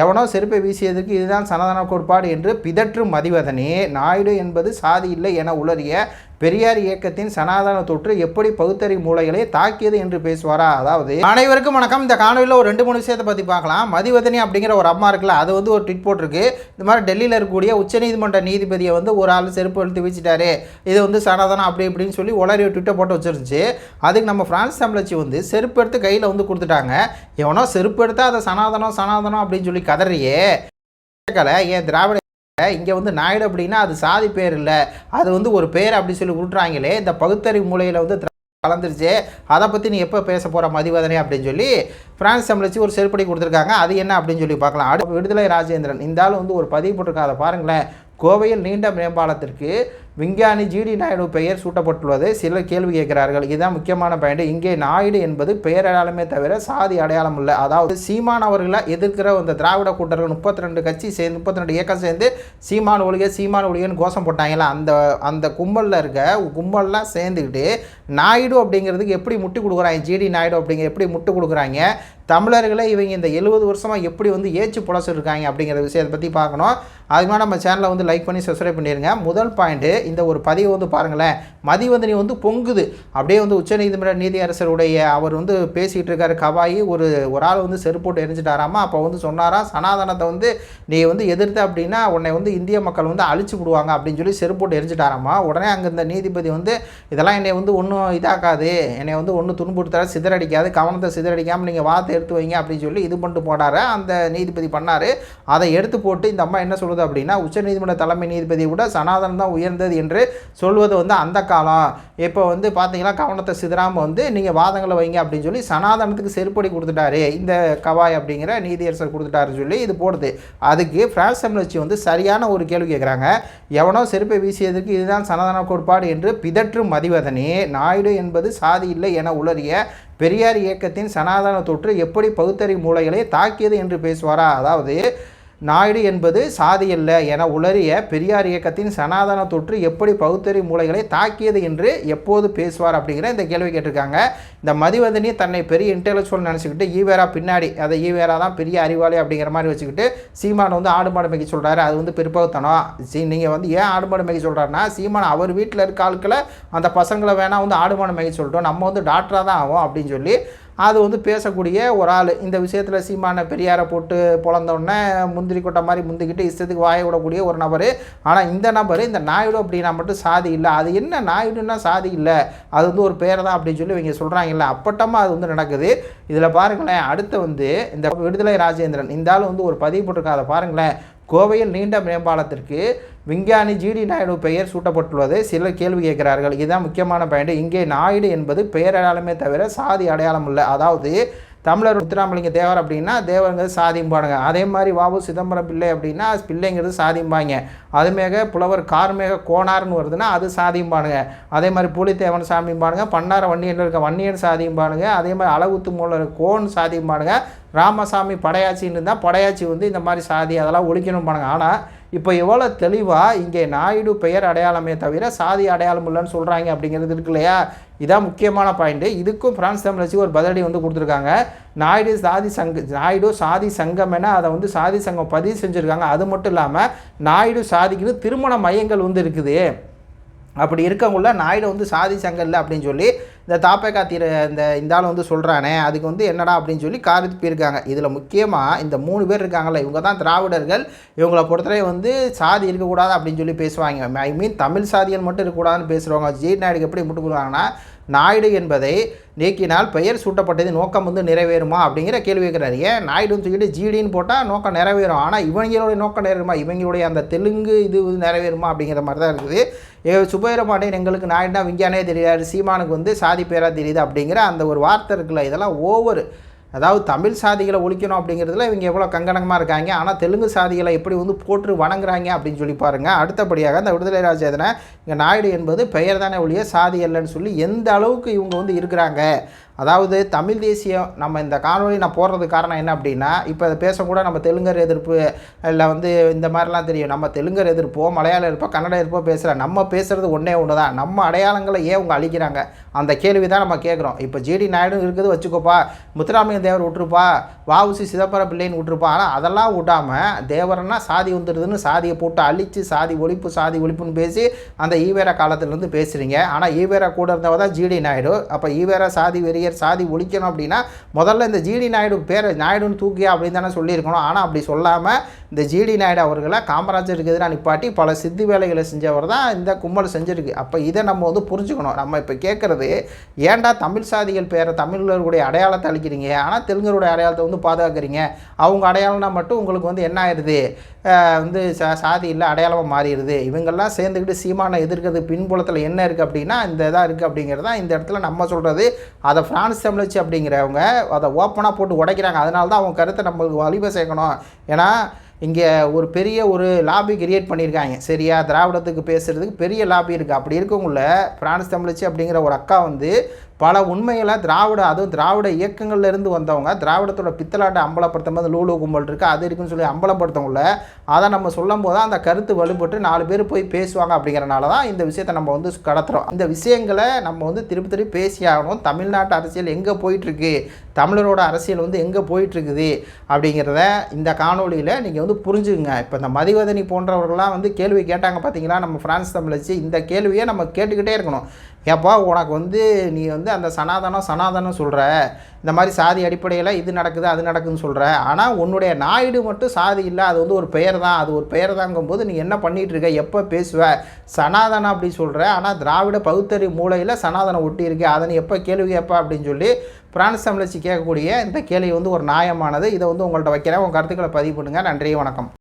எவனோ செருப்பை வீசியதற்கு இதுதான் சனாதன கோட்பாடு என்று பிதற்றும் மதிவதனே. நாயுடு என்பது சாதி இல்லை என உளறிய பெரியார் இயக்கத்தின் சனாதன தொற்று எப்படி பகுத்தறி மூளைகளை தாக்கியது என்று பேசுவாரா? அதாவது அனைவருக்கும் வணக்கம். இந்த காணொலியில் ஒரு ரெண்டு மூணு விஷயத்தை பற்றி பார்க்கலாம். மதிவதனி அப்படிங்கிற ஒரு அம்மா இருக்குல்ல அது வந்து ஒரு ட்விட் போட்டிருக்கு. இந்த மாதிரி டெல்லியில் இருக்கக்கூடிய உச்சநீதிமன்ற நீதிபதியை வந்து ஒரு ஆள் செருப்பு எழுத்து வீச்சிட்டாரு இது வந்து சனாதனம் அப்படி இப்படின்னு சொல்லி உளறி ட்விட்டை போட்டு வச்சிருந்துச்சு. அதுக்கு நம்ம பிரான்ஸ் தமிழச்சி வந்து செருப்பு எடுத்து கையில் வந்து கொடுத்துட்டாங்க. எவனோ செருப்பு எடுத்தால் அதை சனாதனம் சனாதனம் அப்படின்னு சொல்லி கதறியே. கேட்கல. ஏன் திராவிட இங்கே வந்து நாயுடு அப்படின்னா அது சாதி பேர் இல்லை. அது வந்து ஒரு பேர் அப்படி சொல்லி விட்றாங்களே இந்த பகுத்தறிவு மூலையில் வந்து கலந்துருச்சு. அதை பற்றி நீ எப்போ பேச போகிற மதிவதனை அப்படின்னு சொல்லி பிரான்ஸ் தமிழச்சி ஒரு செருப்படி கொடுத்துருக்காங்க. அது என்ன அப்படின்னு சொல்லி பார்க்கலாம். அடுத்து விடுதலை ராஜேந்திரன். இந்த ஆள் வந்து ஒரு பதிவு போட்டிருக்காங்க அதை பாருங்களேன். கோவையில் நீண்ட மேம்பாலத்திற்கு விஞ்ஞானி ஜிடி நாயுடு பெயர் சூட்டப்பட்டுள்ளது. சிலர் கேள்வி கேட்கிறார்கள். இதுதான் முக்கியமான பாயிண்ட். இங்கே நாயுடு என்பது பெயர் அடையாளமே தவிர சாதி அடையாளம் இல்லை. அதாவது சீமான் அவர்களை எதிர்க்கிற இந்த திராவிட கூட்டர்கள் முப்பத்தி ரெண்டு கட்சி சேர்ந்து முப்பத்தி ரெண்டு இயக்கம் சேர்ந்து சீமான் ஒழிக சீமான் ஒழிகன்னு கோஷம் போட்டாங்களா? அந்த அந்த கும்பலில் இருக்க கும்பல்லாம் சேர்ந்துக்கிட்டு நாயுடு அப்படிங்கிறதுக்கு எப்படி முட்டு கொடுக்குறாங்க? ஜிடி நாயுடு அப்படிங்கிற எப்படி முட்டு கொடுக்குறாங்க? தமிழர்களை இவங்க இந்த எழுபது வருஷமாக எப்படி வந்து ஏச்சு புலச்சிருக்காங்க அப்படிங்கிற விஷயத்தை பற்றி பார்க்கணும். அதுக்கு நம்ம சேனலை வந்து லைக் பண்ணி சப்ஸ்கிரைப் பண்ணிடுங்க முதல் பாயிண்ட்டு இந்த ஒரு பதிவு வந்து பாருங்களேன். மதிவதனி வந்து பொங்குது. அப்படியே வந்து உச்சநீதிமன்ற நீதியரசருடைய அவர் வந்து பேசிகிட்டு இருக்காரு. கவாயி ஒரு ஒரு ஆள் வந்து செருப்போட்டு எரிஞ்சிட்டாராமா? அப்போ வந்து சொன்னாராம் சனாதனத்தை வந்து நீ வந்து எதிர்த்த அப்படின்னா உன்னை வந்து இந்திய மக்கள் வந்து அழிச்சு விடுவாங்க அப்படின்னு சொல்லி செருப்போட்டு எரிஞ்சிட்டாராமா? உடனே அங்கே இந்த நீதிபதி வந்து இதெல்லாம் என்னை வந்து ஒன்றும் இதாக்காது. என்னை வந்து ஒன்றும் துன்புறுத்தாது சிதறடிக்காது. கவனத்தை சிதறடிக்காமல் நீங்கள் வார்த்தை எடுத்து வைங்க அப்படின்னு சொல்லி இது பண்ணிட்டு போனார். அந்த நீதிபதி பண்ணார். அதை எடுத்து போட்டு இந்த அம்மா என்ன சொல்லுது அப்படின்னா உச்சநீதிமன்ற தலைமை நீதிபதியை விட சனாதனம் தான் உயர்ந்தது என்று சொல்வது வந்து அந்த காலம். இப்போ வந்து பார்த்தீங்கன்னா கவனத்தை சிதறாமல் வந்து நீங்கள் வாதங்களை வைங்க அப்படின்னு சொல்லி சனாதனத்துக்கு செருப்படி கொடுத்துட்டாரு. இந்த கவாய் அப்படிங்கிற நீதியரசர் கொடுத்துட்டாருன்னு சொல்லி இது போடுது. அதுக்கு பிரான்ஸ் தமிழச்சி வந்து சரியான ஒரு கேள்வி கேட்குறாங்க எவனோ செருப்பை வீசியதற்கு இதுதான் சனாதன கோட்பாடு என்று பிதற்றும் மதிவதனே நாயுடு என்பது சாதி இல்லை என உளறிய பெரியார் இயக்கத்தின் சனாதன தொற்று எப்படி பகுத்தறிவு மூளைகளை தாக்கியது என்று பேசுவாரா? அதாவது நாயுடு என்பது சாதி அல்ல என உளறிய பெரியார் இயக்கத்தின் சனாதன தொற்று எப்படி பகுத்தறி மூளைகளை தாக்கியது என்று எப்போது பேசுவார் அப்படிங்கிற இந்த கேள்வி கேட்டிருக்காங்க. இந்த மதிவதனி தன்னை பெரிய இன்டெலெக்சுவல் நினச்சிக்கிட்டு ஈவேரா பின்னாடி அதை ஈவேரா தான் பெரிய அறிவாளி அப்படிங்கிற மாதிரி வச்சுக்கிட்டு சீமான் வந்து ஆடு மாடு மேய்க்க சொல்கிறாரு அது வந்து பிற்பகுத்தனம். சீ நீங்கள் வந்து ஏன் ஆடு மாடு மேய்க்க சொல்கிறாருன்னா சீமான் அவர் வீட்டில் இருக்க ஆட்களை அந்த பசங்களை வேணால் வந்து ஆடு மாடு மேய்க்க சொல்லிட்டோம். நம்ம வந்து டாக்டராக தான் ஆகும் அப்படின்னு சொல்லி அது வந்து பேசக்கூடிய ஒரு ஆள். இந்த விஷயத்தில் சீமான பெரியாரை போட்டு பிறந்தோடனே முந்திரி கொட்டை மாதிரி முந்திக்கிட்டு இஷ்டத்துக்கு வாய விடக்கூடிய ஒரு நபர். ஆனால் இந்த நபர் இந்த நாயுடு அப்படின்னா மட்டும் சாதி இல்லை. அது என்ன நாயுடுன்னா சாதி இல்லை. அது வந்து ஒரு பேர் தான் அப்படின்னு சொல்லி இவங்க சொல்கிறாங்கல்ல அப்பட்டமாக அது வந்து நடக்குது. இதில் பாருங்களேன் அடுத்து வந்து இந்த விடுதலை ராஜேந்திரன். இந்த ஆள் வந்து ஒரு பதிவு போட்டிருக்காத பாருங்களேன். கோவையில் நீண்ட மேம்பாலத்திற்கு விஞ்ஞானி ஜிடி நாயுடு பெயர் சூட்டப்பட்டுள்ளது. சிலர் கேள்வி கேட்கிறார்கள். இதுதான் முக்கியமான பாயிண்ட். இங்கே நாயுடு என்பது பெயர் அடையாளமே தவிர சாதி அடையாளம் இல்லை. அதாவது தமிழர் முத்துராமலிங்க தேவர் அப்படின்னா தேவருங்கிறது சாதிம்பானுங்க அதே மாதிரி வாபு சிதம்பரம் பிள்ளை அப்படின்னா பிள்ளைங்கிறது சாதிம்பாங்க அதுமேக புலவர் கார்மேக கோணார்னு வருதுன்னா அது சாதிம்பானுங்க அதே மாதிரி புலித்தேவன் சாமிம்பானுங்க பன்னார வன்னியன் இருக்க வன்னியன் சாதிம்பானுங்க அதே மாதிரி அழகுத்து மூலர் கோன் சாதிம்பானுங்க ராமசாமி படையாச்சின்னு இருந்தால் படையாச்சி வந்து இந்த மாதிரி சாதி அதெல்லாம் ஒழிக்கணும் பானுங்க ஆனால் இப்போ எவ்வளோ தெளிவாக இங்கே நாயுடு பெயர் அடையாளமே தவிர சாதி அடையாளம் இல்லைன்னு சொல்கிறாங்க அப்படிங்கிறது இருக்கு இல்லையா? இதான் முக்கியமான பாயிண்ட்டு இதுக்கும் பிரான்ஸ் தமிழச்சி ஒரு பதிலடி வந்து கொடுத்துருக்காங்க. நாயுடு சாதி சங்க நாயுடு சாதி சங்கம் என அதை வந்து சாதி சங்கம் பதிவு செஞ்சுருக்காங்க. அது மட்டும் இல்லாமல் நாயுடு சாதிக்குன்னு திருமண மையங்கள் வந்து இருக்குது. அப்படி இருக்கவங்கள நாயுடு வந்து சாதி சங்கம் இல்லை அப்படின்னு சொல்லி இந்த தாப்பேக்கா தீர இந்த இந்த ஆள் வந்து சொல்கிறானே அதுக்கு வந்து என்னடா அப்படின்னு சொல்லி காரி போயிருக்காங்க. இதில் முக்கியமாக இந்த மூணு பேர் இருக்காங்கல்ல இவங்க தான் திராவிடர்கள் இவங்களை பொறுத்தவரை வந்து சாதி இருக்கக்கூடாது அப்படின்னு சொல்லி பேசுவாங்க. ஐ மீன் தமிழ் சாதிகள் மட்டும் இருக்கக்கூடாதுன்னு பேசுகிறவங்க ஜி நாயுடுக்கு எப்படி முட்டு கொடுக்குறாங்கன்னா நாயுடு என்பதை நீக்கினால் பெயர் சூட்டப்பட்டது நோக்கம் வந்து நிறைவேறுமா அப்படிங்கிற கேள்வி கேட்குறாரு. ஏன்? நாயுடுன்னு சொல்லிட்டு ஜிடின்னு போட்டால் நோக்கம் நிறைவேறும். ஆனால் இவங்களுடைய நோக்கம் நிறைவேறுமா? இவங்களுடைய அந்த தெலுங்கு இது வந்து நிறைவேறுமா அப்படிங்கிற மாதிரி தான் இருக்குது. ஏ சுபைரமாட்டேன் எங்களுக்கு நாயுடுனா விஞ்ஞானே தெரியாது. சீமானுக்கு வந்து சாதி சாதி பேராக தெரியுது அப்படிங்கிற அந்த ஒரு வார்த்தை இருக்குல்ல இதெல்லாம் ஓவர். அதாவது தமிழ் சாதிகளை ஒழிக்கணும் அப்படிங்கிறதுல இவங்க எவ்வளோ கங்கணமாக இருக்காங்க ஆனால் தெலுங்கு சாதிகளை எப்படி வந்து போற்று வணங்குறாங்க அப்படின்னு சொல்லி பாருங்கள் அடுத்தபடியாக அந்த விடுதலை ராஜேதனை இங்கே நாயுடு என்பது பெயர் தானே ஒழிய சாதி இல்லைன்னு சொல்லி எந்த அளவுக்கு இவங்க வந்து இருக்கிறாங்க அதாவது தமிழ் தேசியம் நம்ம இந்த காணொலி நான் போடுறதுக்கு காரணம் என்ன அப்படின்னா இப்போ அதை பேசக்கூட நம்ம தெலுங்கர் எதிர்ப்பு இல்லை வந்து இந்த மாதிரிலாம் தெரியும். நம்ம தெலுங்கர் எதிர்ப்போ மலையாள எதிர்ப்போ கன்னட எதிர்ப்போ பேசுகிற நம்ம பேசுகிறது ஒன்றே ஒன்று தான். நம்ம அடையாளங்களை ஏன் அவங்க அழிக்கிறாங்க? அந்த கேள்வி தான் நம்ம கேட்குறோம். இப்போ ஜிடி நாயுடு இருக்குது வச்சுக்கோப்பா. முத்துராமலிங்க தேவர் விட்டுருப்பா. வாவுசி சிதம்பர பிள்ளைன்னு விட்டுருப்பா. ஆனால் அதெல்லாம் விடாமல் தேவரன்னா சாதி வந்துடுதுன்னு சாதியை போட்டு அழித்து சாதி ஒழிப்பு சாதி ஒழிப்புன்னு பேசி அந்த ஈவேரா காலத்துலேருந்து பேசுகிறீங்க ஆனால் ஈவேரா கூட இருந்தவ தான் ஜிடி நாயுடு. அப்போ ஈவேரா சாதி வெறியர் சாதி ஒழிக்கணும் அப்படின்னா முதல்ல இந்த ஜிடி நாயுடு பேரை நாயுடுன்னு தூக்கியா அப்படின்னு தானே சொல்லியிருக்கணும். ஆனால் அப்படி சொல்லாமல் இந்த ஜிடி நாயுடு அவர்களை காமராஜருக்கு எதிராக நிப்பாட்டி பல சித்தி வேலைகளை செஞ்சவர் தான் இந்த கும்பல் செஞ்சிருக்கு. அப்போ இதை நம்ம வந்து புரிஞ்சுக்கணும். நம்ம இப்போ கேட்குறது ஏன்டா தமிழ் சாதிகள் பேரை தமிழர்களுடைய அடையாளத்தை அழிக்கிறீங்க? ஆனால் தெலுங்கருடைய அடையாளத்தை வந்து பாதுகாக்கிறீங்க. அவங்க அடையாளம்னா மட்டும் உங்களுக்கு வந்து என்ன ஆயிடுது? வந்து சா சாதி இல்லை அடையாளமாக மாறிடுது. இவங்கெல்லாம் சேர்ந்துக்கிட்டு சீமானை எதிர்க்கிறது பின்புலத்தில் என்ன இருக்குது அப்படின்னா இந்த இதாக இருக்குது அப்படிங்கிறது தான் இந்த இடத்துல நம்ம சொல்கிறது அதை ஃப்ரான்ஸ் தமிழச்சி அப்படிங்கிறவங்க அதை ஓப்பனாக போட்டு உடைக்கிறாங்க. அதனால தான் அவங்க கருத்தை நம்மளுக்கு வலிமை சேர்க்கணும். ஏன்னா இங்கே ஒரு பெரிய ஒரு லாபி கிரியேட் பண்ணியிருக்காங்க. சரியா? திராவிடத்துக்கு பேசுகிறதுக்கு பெரிய லாபி இருக்குது அப்படி இருக்கவங்கள பிரான்ஸ் தமிழச்சி அப்படிங்கிற ஒரு அக்கா வந்து பல உண்மைகளை திராவிட அதுவும் திராவிட இயக்கங்கள்லேருந்து வந்தவங்க திராவிடத்தோட பித்தலாட்டை அம்பலப்படுத்தும் போது லூலு கும்பல் இருக்குது அது இருக்குன்னு சொல்லி அம்பலப்படுத்தவங்கள அதை நம்ம சொல்லும் போது அந்த கருத்து வலுப்பட்டு நாலு பேர் போய் பேசுவாங்க அப்படிங்கிறனால தான் இந்த விஷயத்தை நம்ம வந்து கடத்துகிறோம் இந்த விஷயங்களை நம்ம வந்து திருப்பி திருப்பி பேசியாகணும் தமிழ்நாட்டு அரசியல் எங்கே போயிட்டுருக்கு தமிழரோட அரசியல் வந்து எங்கே போயிட்டுருக்குது அப்படிங்கிறத இந்த காணொளியில் நீங்கள் வந்து வந்து புரிஞ்சுக்குங்க. இப்போ இந்த மதிவதனி போன்றவர்கள்லாம் வந்து கேள்வி கேட்டாங்க பார்த்தீங்களா நம்ம ஃப்ரான்ஸ் தமிழச்சு இந்த கேள்வியை நம்ம கேட்டுக்கிட்டே இருக்கணும். ஏப்பா உனக்கு வந்து நீ வந்து அந்த சனாதனம் சனாதனம் சொல்கிற இந்த மாதிரி சாதி அடிப்படையில் இது நடக்குது அது நடக்குதுன்னு சொல்கிற ஆனால் உன்னுடைய நாயுடு மட்டும் சாதி இல்லை அது வந்து ஒரு பெயர் தான். அது ஒரு பெயர் தாங்கும்போது நீ என்ன பண்ணிகிட்டு இருக்க? எப்போ பேசுவ? சனாதனம் அப்படி சொல்கிற ஆனால் திராவிட பகுத்தறி மூலையில் சனாதனம் ஒட்டி இருக்கு அதை நீ எப்போ கேள்வி கேட்பா? அப்படின்னு சொல்லி பிரான்ஸ் தமிழச்சி கேட்கக்கூடிய இந்த கேள்வி வந்து ஒரு நியாயமானது. இதை வந்து உங்கள்கிட்ட வைக்கிறேன். உங்கள் கருத்துக்களை பதிவு பண்ணுங்கள் நன்றி வணக்கம்.